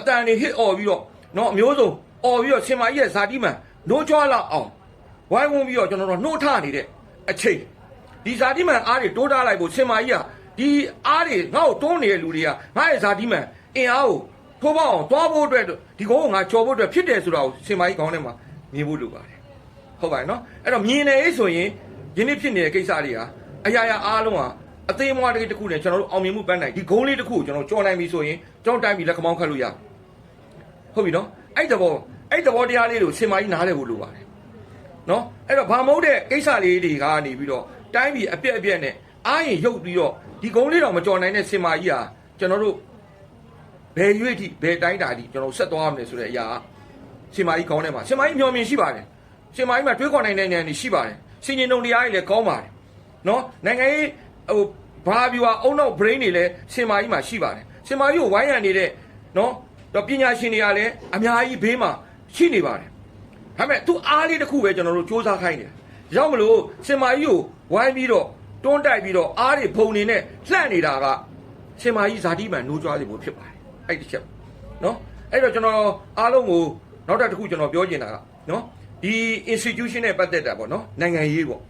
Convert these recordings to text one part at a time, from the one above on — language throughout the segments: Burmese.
အတန်တွေဟစ်អော်ပြီးတော့နော်အမျိုးစုံអော်ပြီးတော့ရှင်မကြီးရဲ့ဇာတိမန်နှိုးကြွားလောက်အောင်ဝိုင်းဝန်းပြီးတော့ကျွန်တော်တို့နှိုးထနေတဲ့အချိန်ဒီဇာတိမန်အားတွေတိုးထားလိုက်ဖို့ရှင်မကြီးကဒီအားတွေငါ့ကိုတွန်းနေတဲ့လူတွေကငါ့ရဲ့ဇာတိမန်အင်အားကိုထိုးပေါအောင်တွားဖို့အတွက်ဒီကုန်းကိုငါကြော်ဖို့အတွက်ဖြစ်တယ်ဆိုတာကိုရှင်မကြီးကောင်းထဲမှာမြင်ဖို့လိုပါတယ်ဟုတ်ပါတယ်နော်အဲ့တော့မြင်နေရေးဆိုရင်ယနေ့ဖြစ်နေတဲ့ကိစ္စတွေဟာအရာရာအားလုံးဟာအသေးမွားတစ်ခုနဲ့ကျွန်တော်တို့အောင်မြင်မှုပန်းနိုင်ဒီဂုံးလေးတစ်ခုကိုကျွန်တော်ကြော်နိုင်ပြီဆိုရင်ကျွန်တော်တိုင်းပြည်လက်ခမောင်းခတ်လို့ရ ဟုတ်ပြီနော်အဲ့တဘောအဲ့တဘောတရားလေးကိုရှင်မကြီးနားလည်ဖို့လိုပါတယ်နော်အဲ့တော့ဘာမဟုတ်တဲ့ကိစ္စလေးတွေကနေပြီးတော့တိုင်းပြည်အပြက်အပြက်နဲ့အားရင်ရုပ်ပြီးတော့ဒီဂုံးလေးတော့မကြော်နိုင်တဲ့ရှင်မကြီးဟာကျွန်တော်တို့ဘယ်ရွေ့ထိဘယ်တိုင်းတာထိကျွန်တော်ဆက်သွားရမလဲဆိုတဲ့အရာရှင်မကြီးကောင်းတယ်မှာရှင်မကြီးမျှော်မြင်ရှိပါတယ်ရှင်မကြီးမှာတွေးခေါ်နိုင်တဲ့ဉာဏ်တွေရှိပါတယ်ရှင်ရှင်ုံတရားတွေလည်းကောင်းပါတယ်နော်နိုင်ငံရေးဟိုဘာဗျူဟာအုံနောက် brain တွေလည်းရှင်မကြီးမှာရှိပါတယ်ရှင်မကြီးကိုဝိုင်းရံနေတဲ့နော် တော့ပညာရှင်တွေကလည်းအများကြီးဘေးမှာရှိနေပါတယ်ဒါပေမဲ့သူအားလေးတစ်ခုပဲကျွန်တော်တို့စူးစမ်းခိုင်းတယ်ရောက်မလို့ရှင်မကြီးကိုဝိုင်းပြီးတော့တွန်းတိုက်ပြီးတော့အားတွေဖုံနေနဲ့လှန့်နေတာကရှင်မကြီးဇာတိမှန်နှိုးကြွားစီဖို့ဖြစ်ပါတယ်အဲ့ဒီချက်နော်အဲ့တော့ကျွန်တော်အားလုံးကိုနောက်တစ်ခုကျွန်တော်ပြောချင်တာကနော်ဒီ institution နဲ့ပတ်သက်တာပေါ့နော်နိုင်ငံရေးပေါ့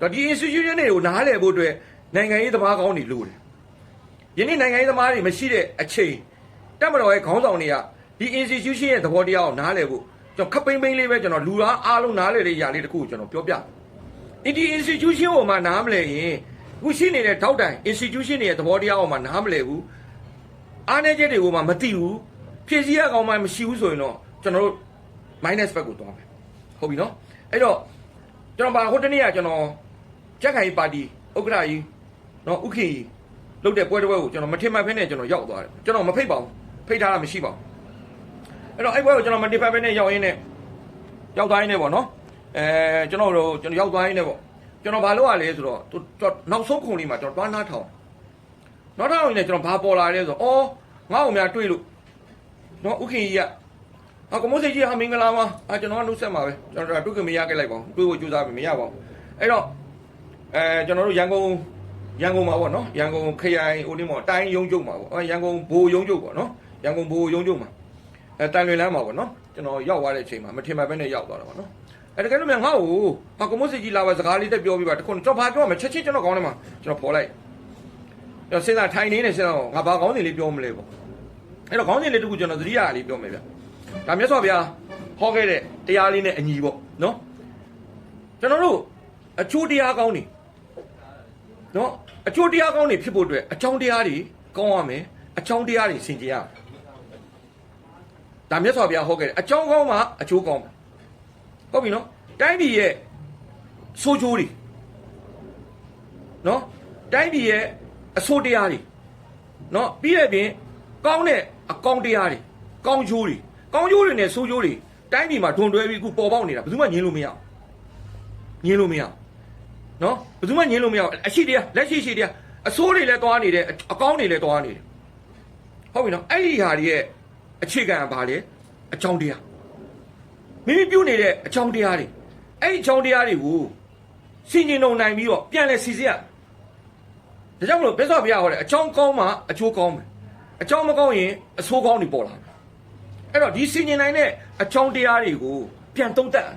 တော့ဒီ institution တွေကိုနားလည်ဖို့အတွက်နိုင်ငံရေးသမားကောင်းတွေလိုတယ်ယနေ့နိုင်ငံရေးသမားတွေမရှိတဲ့အချိန် တက်မတော်ရဲ့ခေါင်းဆောင်တွေကဒီ institution ရဲ့သဘောတရားကိုနားလည်ဖို့ကျွန်တော်ခပ်ပိမ့်ပိမ့်လေးပဲကျွန်တော်လူသားအားလုံးနားလည်တဲ့ຢာလေးတစ်ခုကိုကျွန်တော်ပြောပြတယ်ဒီ institution ကိုမှနားမလည်ရင်အခုရှိနေတဲ့ထောက်တိုင် institution တွေရဲ့သဘောတရားကိုမှနားမလည်ဘူးအားနည်းချက်တွေကိုမှမသိဘူးဖြည့်စည်းရကောင်မှမရှိဘူးဆိုရင်တော့ကျွန်တော်တို့ minus ဘက်ကိုသွားမယ်ဟုတ်ပြီနော်အဲ့တော့ကျွန်တော်ဗာဟိုတနေ့ကကျွန်တော်ကြက်ခိုင်ပါတီဥက္ကဋ္ဌကြီးနော်ဥခင်ကြီးလုပ်တဲ့ပွဲတစ်ပွဲကိုကျွန်တော်မထင်မှတ်ဖ ೇನೆ ကျွန်တော်ရောက်သွားတယ်ကျွန်တော်မဖိတ်ပါဘူး ဖိတ်ထားတာမရှိပါဘူးအဲ့တော့အဲ့ပွဲကိုကျွန်တော်မထင်မှတ်ဖ ೇನೆ ရောက်ရင်းနဲ့ရောက်သွားရင်းနဲ့ပေါ့နော်အဲကျွန်တော်တို့ကျွန်တော်ရောက်သွားရင်းနဲ့ပေါ့ကျွန်တော်ဘာလုပ်ရလဲဆိုတော့သူနောက်ဆုံးခုံလေးမှာကျွန်တော်တွားနားထောင်နောက်တစ်ခါရင်လည်းကျွန်တော်ဘာပေါ်လာလဲဆိုတော့အော်ငါ့ကိုများတွေးလို့နော်ဥခင်ကြီးကအကမိုးစိတ်ကြီးဟာမင်္ဂလာပါအာကျွန်တော်ကနှုတ်ဆက်မှာပဲကျွန်တော်တို့ကမရခဲ့လိုက်ပါဘူးတွေးဖို့ကြိုးစားပြီမရပါဘူးအဲ့တော့အဲကျွန်တော်တို့ရန်ကုန်ရန်ကုန်မှာပေါ့နော်ရန်ကုန်ခရိုင်ဦးနေမော်တိုင်းရုံးချုပ်မှာပေါ့အဲရန်ကုန်ဘိုးရုံးချုပ်ပေါ့နော် ရန်ကုန်ဘိုးရုံးချုပ်မှာအဲတန်လွင်လမ်းမှာပေါ့နော်ကျွန်တော်ရောက်သွားတဲ့အချိန်မှာမထင်မှတ်ပဲနဲ့ရောက်သွားတာပေါ့နော်အဲတကယ်လို့မြန်ငါ့ကိုအကမိုးစိတ်ကြီးလာပါစကားလေးတက်ပြောပြပါတခုကျွန်တော်ဘာပြောမလဲချက်ချင်းကျွန်တော်ကောင်းတယ်မှာကျွန်တော်ဖော်လိုက်ကျွန်တော်စဉ်းစားထိုင်နေနေစဉ်းစားတော့ငါဘာကောင်းစဉ်လေးပြောမလဲပေါ့အဲ့တော့ကောင်းစဉ်လေးတခုကျွန်တော်သတိရလေးပြောမယ်ဗျဒါမြတ်စွာဘုရားဟောခဲ့တဲ့တရားလေးနဲ့အညီပေါ့နော်ကျွန်တော်တို့အချိုးတရားကောင်းနေနော်အချိုးတရားကောင်းနေဖြစ်ဖို့အတွက်အကြောင်းတရားတွေကောင်းရမယ်အကြောင်းတရားတွေဆင်ခြင်ရမယ် ဒါမြတ်စွာဘုရားဟောခဲ့တယ်အကြောင်းကောင်းမှအကျိုးကောင်းမှာဟုတ်ပြီနော်တိုင်းပြည်ရဲ့ဆိုးကျိုးတွေနော်တိုင်းပြည်ရဲ့အဆိုးတရားတွေနော်ပြီးရပြင်ကောင်းတဲ့အကောင်းတရားတွေကောင်းကျိုးတွေကောင်းကျိုးတွေနဲ့ဆိုးကျိုးတွေတိုင်းပြည်မှာဒွန်တွဲပြီးအခုပေါ်ပေါက်နေတာဘယ်သူမှငြင်းလို့မရအောင်ငြင်းလို့မရအောင်နော်ဘယ်သူမှငြင်းလို့မရအောင်အရှိတရားလက်ရှိရှိတရားအဆိုးတွေလည်းတွားနေတယ်အကောင်းတွေလည်းတွားနေတယ်ဟုတ်ပြီနော်အဲ့ဒီဟာတွေရဲ့ အခြေခံကဘာလဲအကြောင်းတရားမိမိပြုတ်နေတဲ့အကြောင်းတရားတွေအဲ့ဒီအကြောင်းတရားတွေကိုစင်ကျင်ုံနိုင်ပြီးတော့ပြန်လဲစီစစ်ရဒါကြောင့်မလို့ဘက်ဆော့ဘုရားဟောတယ်အချောင်းကောင်းမှအချိုးကောင်းမယ်အချောင်းမကောင်းရင်အဆိုးကောင်းတွေပေါ်လာမယ်အဲ့တော့ဒီစင်ញင်နိုင်တဲ့အချောင်းတရားတွေကိုပြန်သုံးသပ်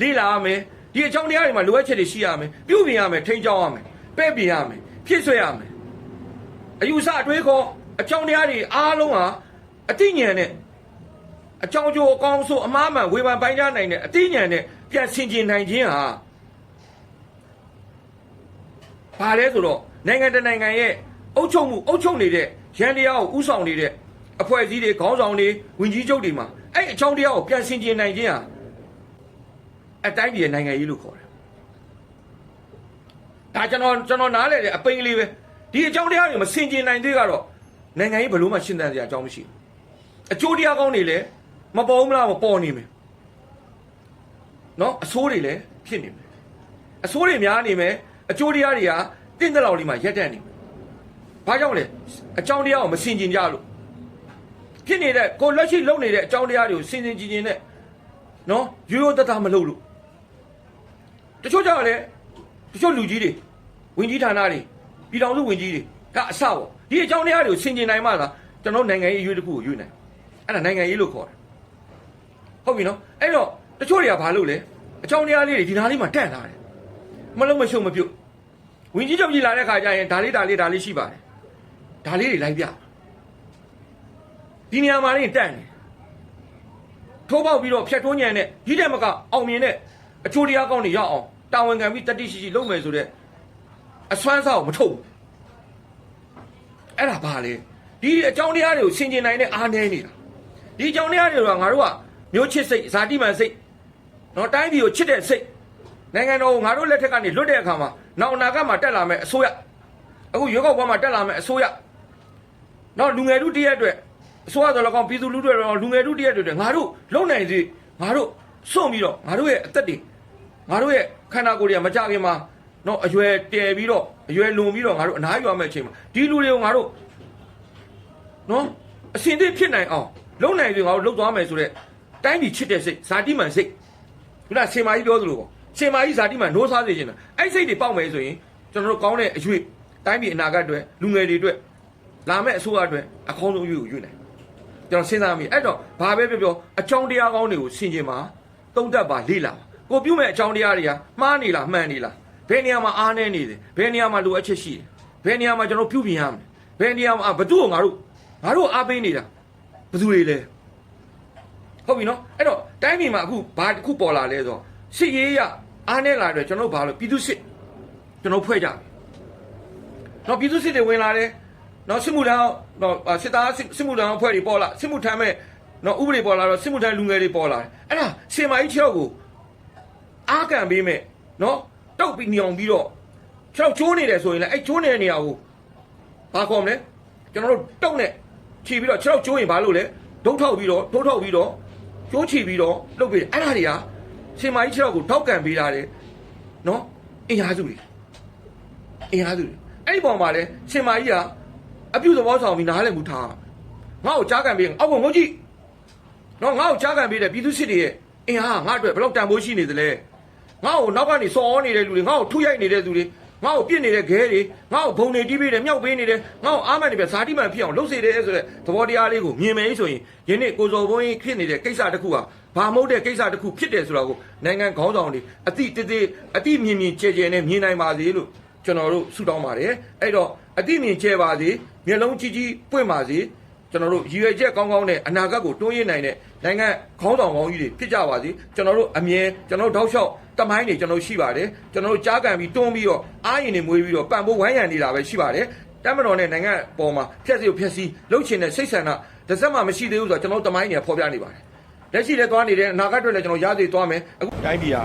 လေ့လာရမယ်ဒီအချောင်းတရားတွေမှာလိုအပ်ချက်တွေရှိရမယ်ပြုပြင်ရမယ်ထိန်းချောင်းရမယ်ပဲ့ပြင်ရမယ်ဖြစ်ဆွဲရမယ်အယူဆအတွေးခေါ်အချောင်းတရားတွေအားလုံးဟာ အတိညာဏ်နဲ့အချောင်းကျိုးအကောင်းဆိုးအမှားမှန်ဝေဖန်ပိုင်းခြားနိုင်တဲ့အတိညာဏ်နဲ့ပြန်ဆင်ခြင်နိုင်ခြင်းဟာဘာလဲဆိုတော့နိုင်ငံတနိုင်ငံရဲ့အုပ်ချုပ်မှုအုပ်ချုပ်နေတဲ့ရန်တရားကိုဥဆောင်နေတဲ့အဖွဲ့အစည်းတွေခေါင်းဆောင်တွေဝင်ကြီးချုပ်တွေမှာအဲ့အကြောင်းတရားကိုပြန်ဆင်ခြင်နိုင်ခြင်းဟာအတိုင်းပြည်ရဲ့နိုင်ငံရေးလို့ခေါ်တယ်။ဒါကျွန်တော်ကျွန်တော်နားလဲတဲ့အပိန်းကလေးပဲဒီအကြောင်းတရားတွေမဆင်ခြင်နိုင်သေးကတော့နိုင်ငံရေးဘယ်လို့မှရှင်းသန်စရာအကြောင်းမရှိဘူး။ အကျိုးတရားကောင်းတွေလည်းမပေါ်ဘူးမလားမပေါ်နေမယ်။နော်အဆိုးတွေလည်းဖြစ်နေမယ်။အဆိုးတွေများနေမယ်အကျိုးတရားတွေကတင့်တဲ့လောက်လေးမှရက်တက်နေမယ်။ဘာကြောင့်လဲအကြောင်းတရားကိုမစင်ကျင်ကြလို့ဖြစ်နေတဲ့ကိုလက်ရှိလုပ်နေတဲ့အကြောင်းတရားတွေကိုစင်စင်ကျင်ကျင်နဲ့နော်ရိုးရိုးတသားမလုပ်လို့တချို့ကြောင့်လည်းတချို့လူကြီးတွေဝင်ကြီးဌာနတွေပြည်တော်စုဝင်ကြီးတွေကအစပေါ့ဒီအကြောင်းတရားတွေကိုစင်ကျင်နိုင်မှလားကျွန်တော်နိုင်ငံရေးအရွေးတစ်ခုကိုရွေးနိုင် အဲ့ဒါနိုင်ငံရေးလို့ခေါ်တယ်ဟုတ်ပြီနော်အဲ့တော့တချို့တွေကဘာလုပ်လဲအကြောင်းတရားလေးတွေဒီနားလေးမှာတန့်ထားတယ်မလုံးမရှုံမပြုတ်ဝင်ကြီးချုပ်ကြီးလာတဲ့ခါကျရင်ဒါလေးဒါလေးဒါလေးရှိပါတယ်ဒါလေးတွေလိုက်ပြဒီနေရာမှာနေတန့်နေထိုးပေါက်ပြီးတော့ဖြတ်တွန်းညံတဲ့ကြီးတဲ့မကအောင်မြင်တဲ့အချိုးတရားကောင်းတွေရအောင်တာဝန်ခံပြီးတတိရှိရှိလုပ်မယ်ဆိုတဲ့အစွမ်းစားကိုမထုတ်ဘူးအဲ့ဒါဘာလဲဒီအကြောင်းတရားတွေကိုဆင်ခြင်နိုင်တဲ့အားနည်းနေတာ ဒီအကြောင်းတရားတွေကငါတို့ကမျိုးချစ်စိတ်ဇာတိမှန်စိတ်နော်တိုင်းပြည်ကိုချစ်တဲ့စိတ်နိုင်ငံတော်ကိုငါတို့လက်ထက်ကနေလွတ်တဲ့အခါမှာနောက်အနာဂတ်မှာတက်လာမယ်အစိုးရအခုရွေးကောက်ပွဲမှာတက်လာမယ်အစိုးရနော်လူငယ်တို့တရက်အတွက်အစိုးရတော်လည်းကောင်းပြည်သူလူထုတွေတော့လူငယ်တို့တရက်အတွက်ငါတို့လုံနိုင်စေငါတို့စွန့်ပြီးတော့ငါတို့ရဲ့အသက်တွေငါတို့ရဲ့ခန္ဓာကိုယ်တွေကမကြခင်မှာနော်အရွယ်တည်ပြီးတော့အရွယ်လွန်ပြီးတော့ငါတို့အနားယူရမယ့်အချိန်မှာဒီလူတွေကိုငါတို့နော်အစင်သစ်ဖြစ်နိုင်အောင် လုံနိုင်တွေငါတို့လှုပ်သွားမယ်ဆိုတော့တိုင်းပြည်ချစ်တဲ့စိတ်ဇာတိမှန်စိတ်ခုနရှင်မာကြီးပြောသလိုပေါ့ရှင်မာကြီးဇာတိမှန်နိုးစားစေချင်တာအဲ့စိတ်တွေပေါက်မယ်ဆိုရင်ကျွန်တော်တို့ကောင်းတဲ့အရွေ့တိုင်းပြည်အနာဂတ်အတွက်လူငယ်တွေအတွက်လာမယ့်အစိုးရအတွက်အကောင်းဆုံးအရွေ့ကိုရွေ့နိုင်ကျွန်တော်စဉ်းစားမိအဲ့တော့ဘာပဲပြောပြောအကြောင်းတရားကောင်းတွေကိုဆင်ခြင်ပါတုံးတက်ပါလေ့လာပါကိုပြုမဲ့အကြောင်းတရားတွေကမှားနေလားမှန်နေလားဘယ်နေရာမှာအားနည်းနေတယ်ဘယ်နေရာမှာလိုအပ်ချက်ရှိတယ်ဘယ်နေရာမှာကျွန်တော်ပြုပြင်ရမလဲဘယ်နေရာမှာဘသူ့ကိုငါတို့ငါတို့အားပေးနေတာ ဘယ်သူတွေလဲဟုတ်ပြီနော်အဲ့တော့တိုင်းပြည်မှာအခုဘာတစ်ခုပေါ်လာလဲဆိုတော့စစ်ရေးရအားနဲ့လာတယ်ကျွန်တော်တို့ဘာလို့ပြည်သူစစ်ကျွန်တော်ဖွဲ့ကြတယ်နော်ပြည်သူစစ်တွေဝင်လာတယ်နော်စစ်မှုထမ်းနော်အာစစ်သားစစ်စစ်မှုထမ်းအဖွဲ့တွေပေါ်လာစစ်မှုထမ်းမဲ့နော်ဥပဒေပေါ်လာတော့စစ်မှုထမ်းလူငယ်တွေပေါ်လာတယ်အဲ့ဒါစင်မာကြီး6ကိုအားကန်ပေးမဲ့နော်တောက်ပြီးညောင်ပြီးတော့6ချိုးနေတယ်ဆိုရင်လည်းအဲ့ချိုးနေတဲ့နေရာကိုဘာခေါ်မလဲကျွန်တော်တို့တုံနဲ့ ခြီပြီးတော့ခြေထောက်ကျိုးရင်ဘာလို့လဲဒုတ်ထောက်ပြီးတော့ဒုတ်ထောက်ပြီးတော့ကျိုးခြီပြီးတော့လှုပ်ပြီးအဲ့ဒါတွေကရှင်မကြီးခြေထောက်ကိုထောက်ကန်ပေးတာလေနော်အင်အားစုတွေအင်အားစုတွေအဲ့ဒီပုံမှာလဲရှင်မကြီးကအပြုသဘောဆောင်ပြီးနားလည်မှုထားငါ့ကိုကြားကန်ပေးအောက်ကငုတ်ကြည့်နော်ငါ့ကိုကြားကန်ပေးတဲ့ပြည်သူစစ်တွေရဲ့အင်အားငါ့အတွက်ဘယ်လောက်တန်ဖိုးရှိနေသလဲငါ့ကိုနောက်ကနေစော်နေတဲ့လူတွေငါ့ကိုထုရိုက်နေတဲ့လူတွေ ငါ့ကိုပြစ်နေတဲ့ခဲတွေငါ့ကိုဘုံနေတီးပေးတယ်မြောက်ပေးနေတယ်ငါ့ကိုအားမန်နေပြဇာတိမှန်ဖြစ်အောင်လှုပ်စေတယ်ဆိုတဲ့သဘောတရားလေးကိုမြင်မယ်ဆိုရင်ယနေ့ကိုစော်ဘုန်းကြီးဖြစ်နေတဲ့ကိစ္စတစ်ခုဟာဘာမဟုတ်တဲ့ကိစ္စတစ်ခုဖြစ်တယ်ဆိုတာကိုနိုင်ငံခေါင်းဆောင်တွေအတိတေးသေးအတိမြင်မြင်ကြဲကြဲနဲ့မြင်နိုင်ပါစေလို့ကျွန်တော်တို့ဆုတောင်းပါတယ်အဲ့တော့အတိမြင်ကြဲပါစေမျက်လုံးကြီးကြီးပွင့်ပါစေကျွန်တော်တို့ရည်ရွယ်ချက်ကောင်းကောင်းနဲ့အနာဂတ်ကိုတွန်းရင်းနိုင်တဲ့နိုင်ငံခေါင်းဆောင်ကောင်းကြီးတွေဖြစ်ကြပါစေကျွန်တော်တို့အမြဲကျွန်တော်တို့တောက်လျှောက် တမိုင်းတွေကျွန်တော်ရှိပါတယ်ကျွန်တော်တို့ကြားကန်ပြီးတွန်းပြီးတော့အားရင်တွေမွေးပြီးတော့ပံ့ပိုးဝိုင်းရံနေတာပဲရှိပါတယ်တမတော်နဲ့နိုင်ငံပေါ်မှာဖြက်စီကိုဖြက်စီလှုပ်ချင်တဲ့စိတ်ဆန္ဒတစ်စက်မှမရှိသေးဘူးဆိုတော့ကျွန်တော်တို့တမိုင်းတွေကဖော်ပြနေပါတယ်လက်ရှိလည်းသွားနေတယ်အနာဂတ်အတွက်လည်းကျွန်တော်ရသေးသွားမယ်အခု တိုင်းပြည်ဟာ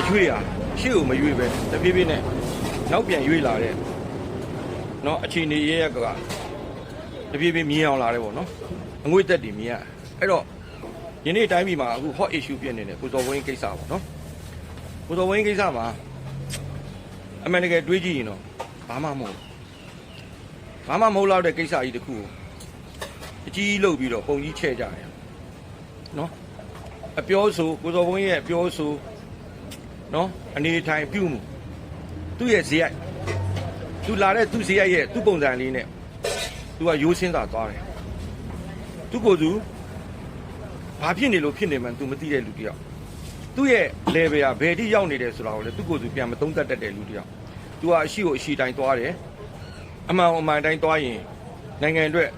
အရွေ့ဟာရှေ့ကိုမရွေ့ပဲတပြေးပြေးနဲ့နောက်ပြန်ရွေ့လာတဲ့เนาะအခြေအနေရဲ့ကတပြေးပြေးမြင်အောင်လာတယ်ပေါ့နော်အငွေ့သက်တည်မြင်ရအဲ့တော့ယနေ့တိုင်းပြည်မှာအခု hot issue ဖြစ်နေတဲ့ကိုစော်ဝင်းကိစ္စပေါ့နော် ကိုစော်ဝင်းကိစ္စမှာအမှန်တကယ်တွေးကြည့်ရင်တော့ဘာမှမဟုတ်ဘူးဘာမှမဟုတ်တော့တဲ့ကိစ္စကြီးတစ်ခုကိုအကြီးကြီးလုပ်ပြီးတော့ပုံကြီးချဲ့ကြတယ်နော်အပြောဆိုကိုစော်ဘုန်းကြီးရဲ့အပြောဆိုနော်အနေထိုင်ပြုမှုသူ့ရဲ့ဇေယျသူလာတဲ့သူ့ဇေယျရဲ့သူ့ပုံစံလေးနဲ့သူကရိုးစင်းသာသွားတယ်သူကိုယ်သူဘာဖြစ်နေလို့ဖြစ်နေမှန်းသူမသိတဲ့လူတစ်ယောက် သူ့ရဲ့ level ကဘယ်ထိရောက်နေတယ်ဆိုတာကိုလည်းသူကိုယ်သူပြန်မသုံးသပ်တတ်တဲ့လူတစ်ယောက်သူကအရှိကိုအရှိတိုင်းသွားတယ်အမှန်အမှန်တိုင်းသွားရင်နိုင်ငံအတွက်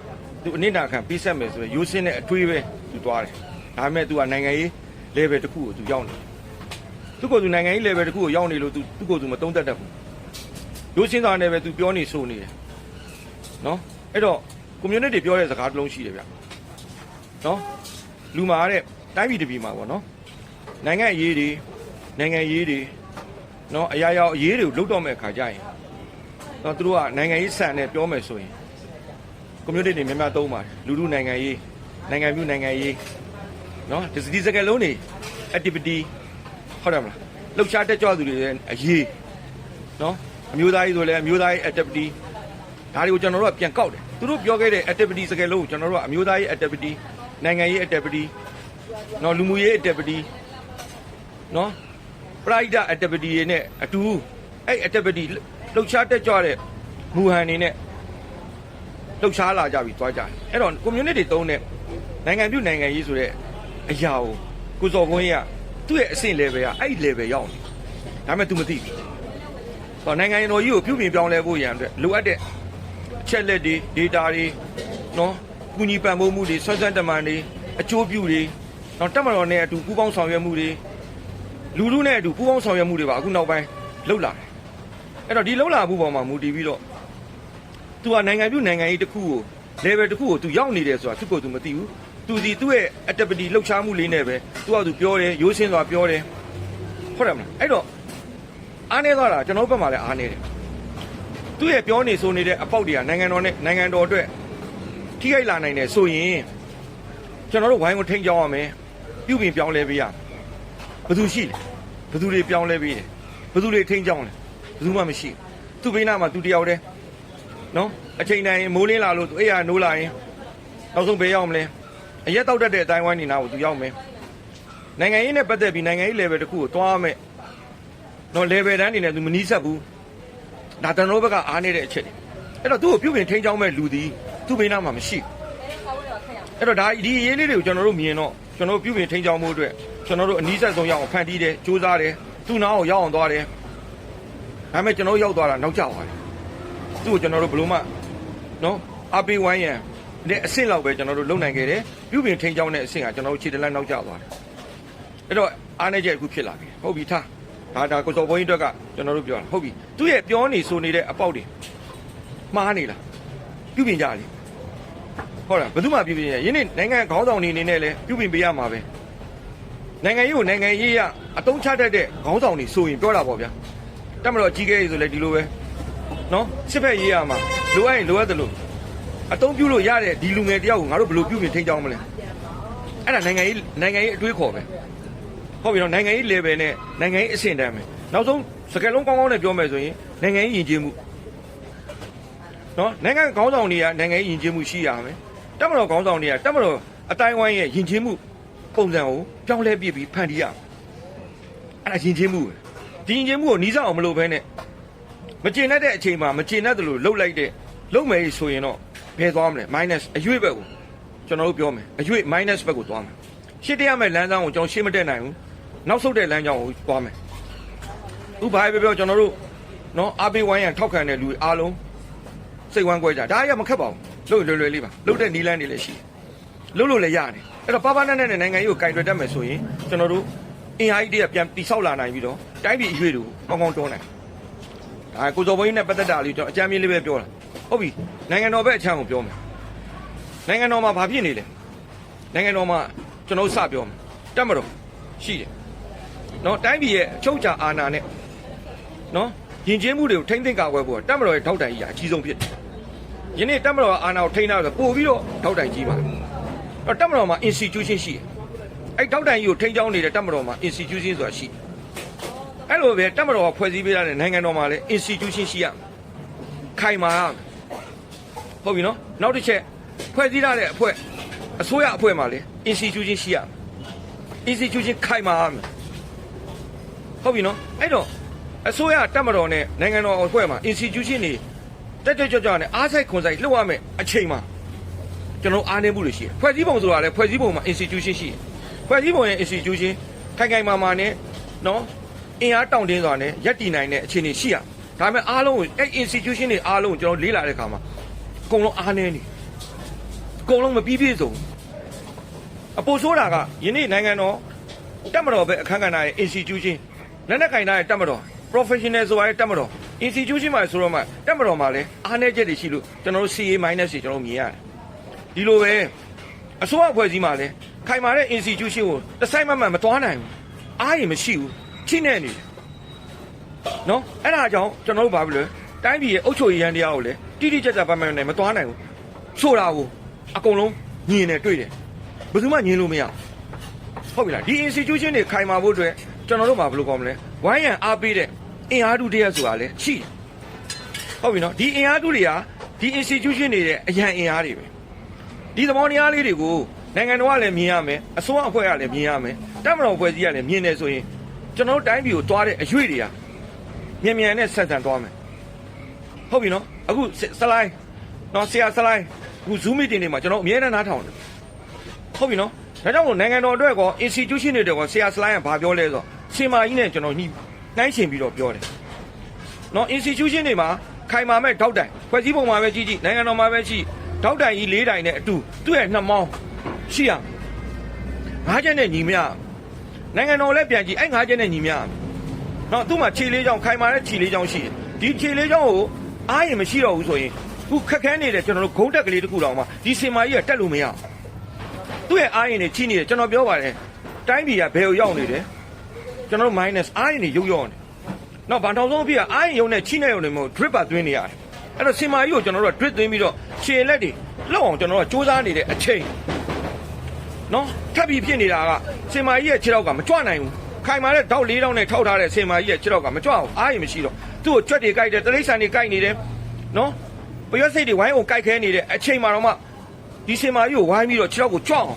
သူအနစ်နာခံပြီးဆက်မယ်ဆိုရင်ရိုးစင်းတဲ့အထွေးပဲသူသွားတယ်ဒါပေမဲ့သူကနိုင်ငံရေး level တစ်ခုကိုသူရောက်နေတယ်သူကိုယ်သူနိုင်ငံရေး level တစ်ခုကိုရောက်နေလို့သူသူကိုယ်သူမသုံးတတ်တတ်ဘူးရိုးစင်းသားနဲ့ပဲသူပြောနေဆိုနေတယ်နော်အဲ့တော့ community ပြောတဲ့စကားတစ်လုံးရှိတယ်ဗျနော်လူမာတဲ့တိုင်းပြည်တစ်ပြည်မှာပေါ့နော် နိုင်ငံအရေးတွေနိုင်ငံရေးတွေနော်အရာရာအရေးတွေကိုလုတ်တော့မဲ့ခါကြရင်နော်သူတို့ကနိုင်ငံရေးဆန်နဲ့ပြောမယ်ဆိုရင် community တွေများများသုံးပါတယ်လူလူနိုင်ငံရေးနိုင်ငံမျိုးနိုင်ငံရေးနော်ဒီဒီစကလုံးနေ activity ဟုတ်တယ်မလားလှုပ်ရှားတက်ကြွသူတွေရဲ့အရေးနော်အမျိုးသားကြီးဆိုလည်းအမျိုးသားကြီး activity ဒါတွေကိုကျွန်တော်တို့ကပြန်ကောက်တယ်သူတို့ပြောခဲ့တဲ့ activity စကလုံးကိုကျွန်တော်တို့ကအမျိုးသားကြီး activity နိုင်ငံရေး activity နော်လူမှုရေး activity နော် pride activity တွေနဲ့အတူအဲ့ activity လှုပ်ရှားတက်ကြွတဲ့မူဟန်နေနဲ့လှုပ်ရှားလာကြပြီးသွားကြတယ်အဲ့တော့ community သုံးတဲ့နိုင်ငံပြုနိုင်ငံရေးဆိုတဲ့အရာကိုကိုစော်ဘုန်းကြီးကသူ့ရဲ့အဆင့် level ကအဲ့ဒီ level ရောက်နေဒါပေမဲ့ तू မသိဘူးဟောနိုင်ငံတော်ကြီးကိုပြုပြင်ပြောင်းလဲဖို့ရန်အတွက်လိုအပ်တဲ့အချက်လက်တွေ data တွေနော်ကုညီပံ့ပိုးမှုတွေဆွမ်းဆွမ်းတမန်တွေအကျိုးပြုတွေနော်တက်မတော်နဲ့အတူပူးပေါင်းဆောင်ရွက်မှုတွေ လူလူနဲ့အတူပူးပေါင်းဆောင်ရွက်မှုတွေပါအခုနောက်ပိုင်းလှုပ်လာတယ်အဲ့တော့ဒီလှုပ်လာမှုပေါ်မှာမူတည်ပြီးတော့သူကနိုင်ငံပြုနိုင်ငံရေးတစ်ခုကို level တစ်ခုကိုသူရောက်နေတယ်ဆိုတာသူ့ကိုယ်သူမသိဘူးသူစီသူ့ရဲ့ activity လှုပ်ရှားမှုလေးနဲ့ပဲသူကသူပြောတယ်ရိုးစင်းစွာပြောတယ်ဟုတ်တယ်မလားအဲ့တော့အားနေသွားတာကျွန်တော်ဘက်မှာလည်းအားနေတယ်သူ့ရဲ့ပြောနေဆိုနေတဲ့အပေါက်တွေကနိုင်ငံတော်နဲ့နိုင်ငံတော်အတွက်ထိခိုက်လာနိုင်တယ်ဆိုရင်ကျွန်တော်တို့ဝိုင်းကိုထိန်းကြောင်းရမယ်ပြုပြင်ပြောင်းလဲပေးရမယ် ယ်သူရှိလဲဘယ်သူတွေပြောင်းလဲပေးတယ်ဘယ်သူတွေထိန်းကြောင်းလဲဘယ်သူမှမရှိဘူးသူ့ဘေးနားမှာသူတယောက်တည်းနော်အချိန်တိုင်းမိုးလင်းလာလို့သူအဲ့ရနိုးလာရင်နောက်ဆုံးဘယ်ရောက်မလဲအရက်တောက်တတ်တဲ့အတိုင်းဝိုင်းနေနာကိုသူရောက်မယ်နိုင်ငံရေးနဲ့ပတ်သက်ပြီးနိုင်ငံရေး level တစ်ခုကိုတွားမယ်နော် level တန်းနေနဲ့သူမနီးစပ်ဘူးဒါတန်တော်ဘက်ကအားနေတဲ့အချက်တွေအဲ့တော့သူ့ကိုပြုပြင်ထိန်းချောင်းမဲ့လူသည်သူ့ဘေးနားမှာမရှိဘူးအဲ့တော့ဒါဒီအရေးလေးတွေကိုကျွန်တော်တို့မြင်တော့ကျွန်တော်တို့ပြုပြင်ထိန်းချောင်းမှုအတွက် ကျွန်တော်တို့အနီးစပ်ဆုံးရောက်အောင်ဖန်တီးတယ်စူးစမ်းတယ်သူ့နားကိုရောက်အောင်သွားတယ်ဒါပေမဲ့ကျွန်တော်တို့ရောက်သွားတာနောက်ကျသွားတယ်သူ့ကိုကျွန်တော်တို့ဘယ်လို့မှနော်အပေးဝိုင်းရန်တဲ့အဆင့်လောက်ပဲကျွန်တော်တို့လုံနိုင်ခဲ့တယ်ပြုပြင်ထိန်းချောင်းတဲ့အဆင့်ကကျွန်တော်တို့ခြေတလန်းနောက်ကျသွားတယ်အဲ့တော့အားနေချက်အခုဖြစ်လာပြီဟုတ်ပြီထားဒါဒါကိုစော်ဘုန်းကြီးအတွက်ကကျွန်တော်တို့ပြောတာဟုတ်ပြီသူ့ရဲ့ပြောနေဆိုနေတဲ့အပေါက်တွေမှားနေလားပြုပြင်ကြလေဟုတ်လားဘယ်သူမှပြုပြင်ရရင်းနေနိုင်ငံခေါင်းဆောင်နေနေနဲ့လဲပြုပြင်ပေးရမှာပဲ နိုင်ငံရေးကိုနိုင်ငံရေးရအတုံးချတတ်တဲ့ခေါင်းဆောင်နေဆိုရင်ပြောတာပေါ့ဗျာတက်မတော်ကြီးခဲ့ရဆိုလဲဒီလိုပဲနော်စစ်ဖက်ရေးရမှာလိုအပ်ရင်လိုအပ်တယ်လို့အတုံးပြုလို့ရတဲ့ဒီလူငယ်တယောက်ကိုငါတို့ဘယ်လိုပြုပြင်ထိန်းကြောင်းမလဲအဲ့ဒါနိုင်ငံရေးနိုင်ငံရေးအတွေးခေါ်ပဲဟုတ်ပြီနော်နိုင်ငံရေး level နဲ့နိုင်ငံရေးအဆင့်တန်းပဲနောက်ဆုံးစကလုံးကောင်းကောင်းနဲ့ပြောမယ်ဆိုရင်နိုင်ငံရေးယဉ်ကျေးမှုနော်နိုင်ငံခေါင်းဆောင်တွေကနိုင်ငံရေးယဉ်ကျေးမှုရှိရမယ်တက်မတော်ခေါင်းဆောင်တွေကတက်မတော်အတိုင်းဝိုင်းရဲ့ယဉ်ကျေးမှု ပုံစံကိုပြောင်းလဲပြပြီးဖန်တီးရမယ်အဲ့ဒါယဉ်ကျေးမှုပဲဒီယဉ်ကျေးမှုကိုနီးစပ်အောင်မလုပ်ဘဲနဲ့မကျင်တတ်တဲ့အချိန်မှာမကျင်တတ်တယ်လို့လှုပ်လိုက်တဲ့လှုပ်မယ်ဆိုရင်တော့ဘယ်သွားမလဲ minus အရွေ့ဘက်ကိုကျွန်တော်တို့ပြောမယ်အရွေ့ minus ဘက်ကိုသွားမယ်ရှစ်တရမဲ့လမ်းကြောင်းကိုကျွန်တော်ရှင်းမတက်နိုင်ဘူးနောက်ဆုတ်တဲ့လမ်းကြောင်းကိုသွားမယ်ဥပမာပြောပြောကျွန်တော်တို့နော်အပေးဝိုင်းရန်ထောက်ခံတဲ့လူတွေအားလုံးစိတ်ဝမ်းကွဲကြဒါရမခက်ပါဘူးလှုပ်လွယ်လွယ်လေးပါလှုပ်တဲ့နီးလန်းတွေလည်းရှိတယ်လှုပ်လို့လည်းရတယ် အဲ့တော့ပါပါနဲ့နဲ့နိုင်ငံရေးကိုကင်တွယ်တတ်မယ်ဆိုရင်ကျွန်တော်တို့အင်အားကြီးတွေကပြန်တိဆောက်လာနိုင်ပြီးတော့တိုင်းပြည်အရွေ့တွေကိုကောင်းကောင်းတွန်းနိုင်ဒါကိုစော်ဘုန်းကြီးနဲ့ပတ်သက်တာလေးကျွန်တော်အကြမ်းမြင်လေးပဲပြောတာဟုတ်ပြီနိုင်ငံတော်ဘက်အချမ်းကိုပြောမယ်နိုင်ငံတော်မှာဘာဖြစ်နေလဲနိုင်ငံတော်မှာကျွန်တော်စပြောမယ်တက်မတော်ရှိတယ်နော်တိုင်းပြည်ရဲ့အချုပ်အခြာအာဏာနဲ့နော်ယဉ်ကျေးမှုတွေကိုထိမ့်သိမ်းကာကွယ်ဖို့တက်မတော်ရဲ့ထောက်တိုင်ကြီးအကြီးဆုံးဖြစ်တယ်ယနေ့တက်မတော်ကအာဏာကိုထိန်းထားဆိုပို့ပြီးတော့ထောက်တိုင်ကြီးပါအဲ့ တက်မတော်မှာ institution ရှိတယ်အဲ့ထောက်တိုင်ကြီးကိုထိန်းချောင်းနေတဲ့တက်မတော်မှာ institution ဆိုတာရှိတယ်အဲ့လိုပဲတက်မတော်ကဖွဲ့စည်းပေးရတဲ့နိုင်ငံတော်မှာလည်း institution ရှိရမယ်ခိုင်မာရမယ်ဟုတ်ပြီနော်နောက်တစ်ချက်ဖွဲ့စည်းရတဲ့အဖွဲ့အစိုးရအဖွဲ့မှာလည်း institution ရှိရမယ် institution ခိုင်မာရမယ်ဟုတ်ပြီနော်အဲ့တော့အစိုးရတက်မတော်နဲ့နိုင်ငံတော်အဖွဲ့မှာ institution တွေတက်တက်ကြွကြွနဲ့အားဆိုင်ခွန်ဆိုင်လှုပ်ရမယ်အချိန်မှာ ကျွန်တော်အားနည်းမှုတွေရှိတယ်ဖွဲ့စည်းပုံဆိုတာလည်းဖွဲ့စည်းပုံမှာ institution ရှိတယ်ဖွဲ့စည်းပုံရဲ့ institution ခိုင်ခိုင်မာမာနဲ့နော်အင်အားတောင့်တင်းစွာနဲ့ရက်တည်နိုင်တဲ့အခြေအနေရှိရဒါပေမဲ့အားလုံးကိုအဲ့ institution တွေအားလုံးကိုကျွန်တော်လေးလာတဲ့အခါမှာအကုန်လုံးအားနည်းနေအကုန်လုံးမပြီးပြည့်စုံအပိုဆိုးတာကယနေ့နိုင်ငံတော်တက်မတော်ပဲအခမ်းကဏ္ဍရဲ့ institution လက်နက်ကင်တာရဲ့တက်မတော် professional ဆိုရဲတက်မတော် institution မှာဆိုတော့မှတက်မတော်မှာလည်းအားနည်းချက်တွေရှိလို့ကျွန်တော်တို့ CA minus တွေကျွန်တော်မြင်ရတယ် ဒီလိုပဲအစိုးရအဖွဲ့အစည်းမှာလည်းခိုင်မာတဲ့ institution ကိုတစ်ဆိုင်မှမှမသွားနိုင်ဘူးအားရင်မရှိဘူးချိနဲ့နေတယ်နော်အဲ့ဒါကြောင့်ကျွန်တော်တို့ဘာဖြစ်လဲတိုင်းပြည်ရဲ့အုပ်ချုပ်ရေးရန်တရားကိုလည်းတိတိကျကျပတ်မှန်နိုင်မသွားနိုင်ဘူးဆိုတာကိုအကုန်လုံးညင်နေတွေ့တယ်ဘယ်သူမှညင်လို့မရဘူးဟုတ်ပြီလားဒီ institution တွေခိုင်မာဖို့အတွက်ကျွန်တော်တို့မှာဘယ်လိုကောင်းမလဲဝိုင်းရန်အားပေးတဲ့အင်အားစုတရက်ဆိုတာလည်းရှိတယ်ဟုတ်ပြီနော်ဒီအင်အားစုတွေကဒီ institution တွေရဲ့အရန်အင်အားတွေပဲ ဒီသဘောတရားလေးတွေကိုနိုင်ငံတော်ကလည်းမြင်ရမယ်အစိုးရအဖွဲ့ကလည်းမြင်ရမယ်တပ်မတော်အဖွဲ့ကြီးကလည်းမြင်နေဆိုရင်ကျွန်တော်တို့တိုင်းပြည်ကိုတွားတဲ့အရွေ့တွေကမြန်မြန်နဲ့ဆက်ဆံသွားမယ်ဟုတ်ပြီနော်အခုစလိုင်းနော်ဆရာစလိုင်းအခု Zoom meeting တွေမှာကျွန်တော်အများနဲ့နားထောင်တယ်ဟုတ်ပြီနော်ဒါကြောင့်မို့နိုင်ငံတော်အတွက်ကော institution တွေအတွက်ကောဆရာစလိုင်းကဘာပြောလဲဆိုတော့စင်မာကြီးနဲ့ကျွန်တော်ညှိနှိုင်းရှင်ပြီးတော့ပြောတယ်နော် institution တွေမှာခိုင်မာမဲ့ထောက်တိုင်ဖွဲ့စည်းပုံမှာပဲကြီးကြီးနိုင်ငံတော်မှာပဲရှိ ထောက်တိုင်ကြီးလေးတိုင်နဲ့အတူသူ့ရဲ့နှမောင်းရှိရငါးချက်နဲ့ညီမျှနိုင်ငံတော်လည်းပြန်ကြည့်အဲ့ငါးချက်နဲ့ညီမျှနော်သူ့မှာခြေလေးချောင်းခိုင်မာတဲ့ခြေလေးချောင်းရှိတယ်ဒီခြေလေးချောင်းကိုအားရင်မရှိတော့ဘူးဆိုရင်ခုခက်ခဲနေတဲ့ကျွန်တော်တို့ဂုံးတက်ကလေးတစ်ခုတောင်မှဒီစင်မာကြီးကတက်လို့မရဘူးသူ့ရဲ့အားရင်တွေချိနေတယ်ကျွန်တော်ပြောပါတယ်တိုင်းပြည်ကဘယ်ကိုရောက်နေတယ်ကျွန်တော်တို့ minus အားရင်တွေရုပ်ရောက်နေနောက်ဗန်ထောင်ဆုံးအဖြစ်ကအားရင်ရုံနဲ့ချိနေရုံနဲ့မဟုတ် drip ပါသွင်းနေရတယ် အဲ့တော့စင်မာကြီးကိုကျွန်တော်တို့က drip သွင်းပြီးတော့ခြေလက်တွေလောက်အောင်ကျွန်တော်တို့ကစူးစမ်းနေတဲ့အချိန်နော်ထပ်ပြီးဖြစ်နေတာကစင်မာကြီးရဲ့ခြေထောက်ကမကြွနိုင်ဘူးခိုင်မာတဲ့ဓာတ်လေးတောင်းနဲ့ထောက်ထားတဲ့စင်မာကြီးရဲ့ခြေထောက်ကမကြွအောင်အားရင်မရှိတော့သူ့ကိုကြွက်တွေကြိုက်တယ်တရိတ်ဆန်တွေကြိုက်နေတယ်နော်ပရွက်စိတ်တွေဝိုင်းအောင်ကြိုက်ခဲနေတဲ့အချိန်မှာတော့မှဒီစင်မာကြီးကိုဝိုင်းပြီးတော့ခြေထောက်ကိုကြွအောင်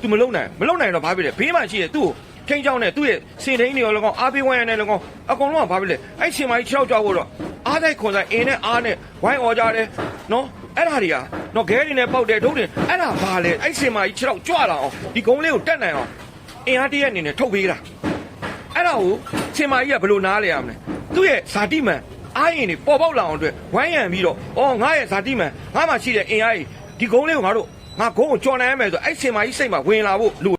သူမလုံနိုင်မလုံနိုင်တော့ဘာဖြစ်လဲဘေးမှာရှိတယ်သူ့ကိုထိန်းချောင်းနဲ့သူ့ရဲ့စင်ထိန်တွေရောလည်းကောင်းအားပေးဝိုင်းရတဲ့လည်းကောင်းအကုန်လုံးကဘာဖြစ်လဲအဲ့စင်မာကြီးခြေထောက်ကြွဖို့တော့ အားတိုက်ခွန်ဆိုင်အင်းနဲ့အားနဲ့ဝိုင်းអော်ကြတယ်နော်အဲ့ဒါတွေကနော်ခဲတွေနဲ့ပေါက်တယ်ဒုတ်တယ်အဲ့ဒါဘာလဲအဲ့စင်မာကြီးခြေထောက်ကြွလာအောင်ဒီကုန်းလေးကိုတက်နိုင်အောင်အင်အားတရက်အနေနဲ့ထုတ်ပေးတာအဲ့ဒါကိုစင်မာကြီးကဘယ်လိုနားလဲရမလဲသူ့ရဲ့ဇာတိမန်အားရင်တွေပေါ်ပေါက်လာအောင်အတွက်ဝိုင်းရံပြီးတော့အော်ငါရဲ့ဇာတိမန်ငါမှရှိတဲ့အင်အားကြီးဒီကုန်းလေးကိုငါတို့ငါကုန်းကိုကြော်နိုင်ရမယ်ဆိုအဲ့စင်မာကြီးစိတ်မှာဝင်လာဖို့လူ